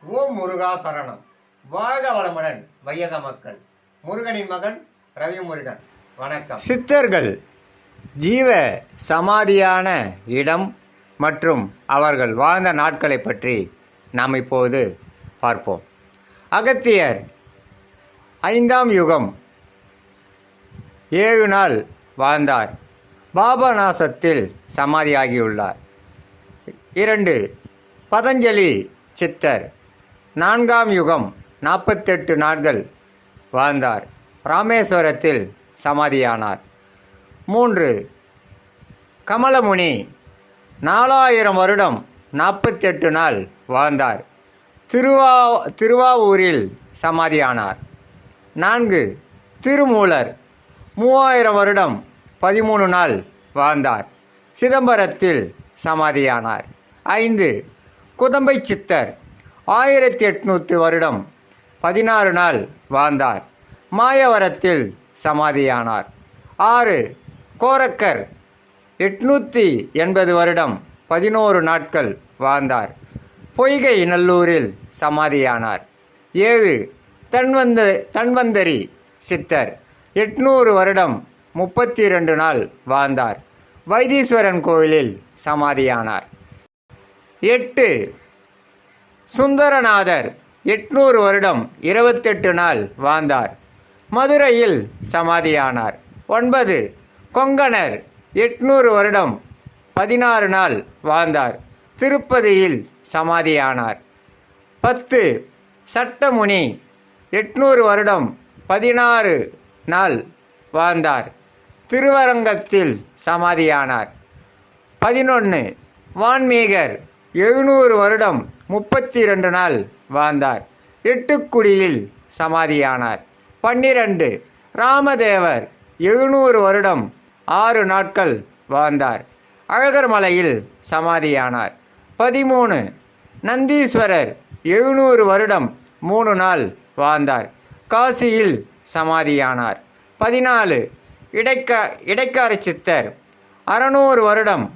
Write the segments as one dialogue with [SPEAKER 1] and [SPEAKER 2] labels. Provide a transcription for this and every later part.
[SPEAKER 1] ஓம் முருகா சரணம். வாழ்க வளமுடன் வையக மக்கள். முருகனின் மகன் ரவி முருகன் வணக்கம். சித்தர்கள் ஜீவ சமாதியான இடம் மற்றும் அவர்கள் வாழ்ந்த நாட்களை பற்றி நாம் இப்போது பார்ப்போம். அகத்தியர் ஐந்தாம் யுகம். ஏழு நாள் வாழ்ந்தார். பாபநாசத்தில் சமாதியாகியுள்ளார். இரண்டு பதஞ்சலி சித்தர். நான்காம் யுகம் நாற்பத்தெட்டு நாட்கள் வாழ்ந்தார். ராமேஸ்வரத்தில் சமாதியானார். மூன்று கமலமுனி நாலாயிரம் வருடம் நாற்பத்தெட்டு நாள் வாழ்ந்தார். திருவா திருவாவூரில் சமாதியானார். நான்கு திருமூலர் மூவாயிரம் வருடம் பதிமூணு நாள் வாழ்ந்தார். சிதம்பரத்தில் சமாதியானார். ஐந்து குதம்பை சித்தர் ஆயிரத்தி எட்நூற்றி வருடம் பதினாறு நாள் வாழ்ந்தார். மாயவரத்தில் சமாதியானார். ஆறு கோரக்கர் எட்நூற்றி எண்பது வருடம் பதினோரு நாட்கள் வாழ்ந்தார். பொய்கை நல்லூரில் சமாதியானார். ஏழு தன்வந்த தன்வந்தரி சித்தர் எட்நூறு வருடம் முப்பத்தி ரெண்டு நாள் வாழ்ந்தார். வைத்தீஸ்வரன் கோயிலில் சமாதியானார். எட்டு சுந்தரநாதர் எட்நூறு வருடம் இருபத்தெட்டு நாள் வாழ்ந்தார். மதுரையில் சமாதியானார். ஒன்பது கொங்கணர் எட்நூறு வருடம் பதினாறு நாள் வாழ்ந்தார். திருப்பதியில் சமாதியானார். பத்து சட்டமுனி எட்நூறு வருடம் பதினாறு நாள் வாழ்ந்தார். திருவரங்கத்தில் சமாதியானார். பதினொன்று வான்மீகர் எழுநூறு வருடம் முப்பத்தி ரெண்டு நாள் வாழ்ந்தார். எட்டுக்குடியில் சமாதியானார். பன்னிரண்டு ராமதேவர் எழுநூறு வருடம் ஆறு நாட்கள் வாழ்ந்தார். அழகர்மலையில் சமாதியானார். பதிமூணு நந்தீஸ்வரர் எழுநூறு வருடம் மூணு நாள் வாழ்ந்தார். காசியில் சமாதியானார். பதினாலு இடைக்கா இடைக்கார சித்தர். அறநூறு வருடம்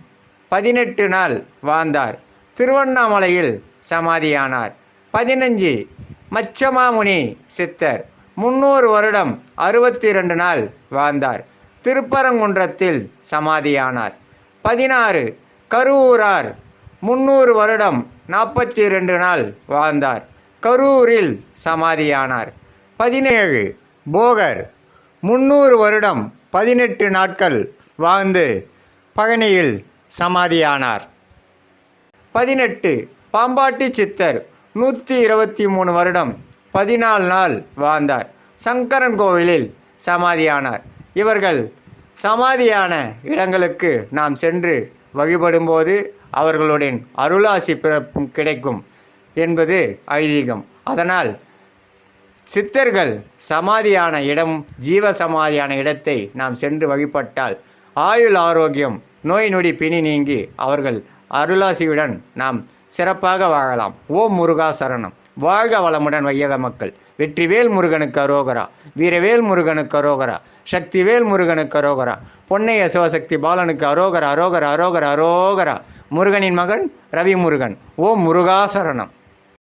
[SPEAKER 1] பதினெட்டு நாள் வாழ்ந்தார். திருவண்ணாமலையில் சமாதியானார். பதினஞ்சு மச்சமாமுனி சித்தர். முன்னூறு வருடம் அறுபத்தி ரெண்டு நாள் வாழ்ந்தார். திருப்பரங்குன்றத்தில் சமாதியானார். பதினாறு கரூரார். முன்னூறு வருடம் நாற்பத்தி ரெண்டு நாள் வாழ்ந்தார். கரூரில் சமாதியானார். பதினேழு போகர். முன்னூறு வருடம் பதினெட்டு நாட்கள் வாழ்ந்து பழனியில் சமாதியானார். பதினெட்டு பாம்பாட்டி சித்தர் நூற்றி இருபத்தி மூணு வருடம் பதினாலு நாள் வாழ்ந்தார். சங்கரன் கோவிலில் சமாதியானார். இவர்கள் சமாதியான இடங்களுக்கு நாம் சென்று வழிபடும்போது அவர்களுடைய அருளாசி பிறப்பும் கிடைக்கும் என்பது ஐதீகம். அதனால் சித்தர்கள் சமாதியான இடம் ஜீவ சமாதியான இடத்தை நாம் சென்று வழிபட்டால் ஆயுள் ஆரோக்கியம் நோய் நொடி பிணி நீங்கி அவர்கள் அருளாசியுடன் நாம் சிறப்பாக வாழலாம். ஓம் முருகா சரணம். வாழ்க வளமுடன் வையக மக்கள். வெற்றிவேல் முருகனுக்கு அரோகரா. வீரவேல் முருகனுக்கு அரோகரா. சக்திவேல் முருகனுக்கு அரோகரா. பொன்னைய சிவசக்தி பாலனுக்கு அரோகரா அரோகரா அரோகரா அரோகரா. முருகனின் மகன் ரவி முருகன் ஓம் முருகா சரணம்.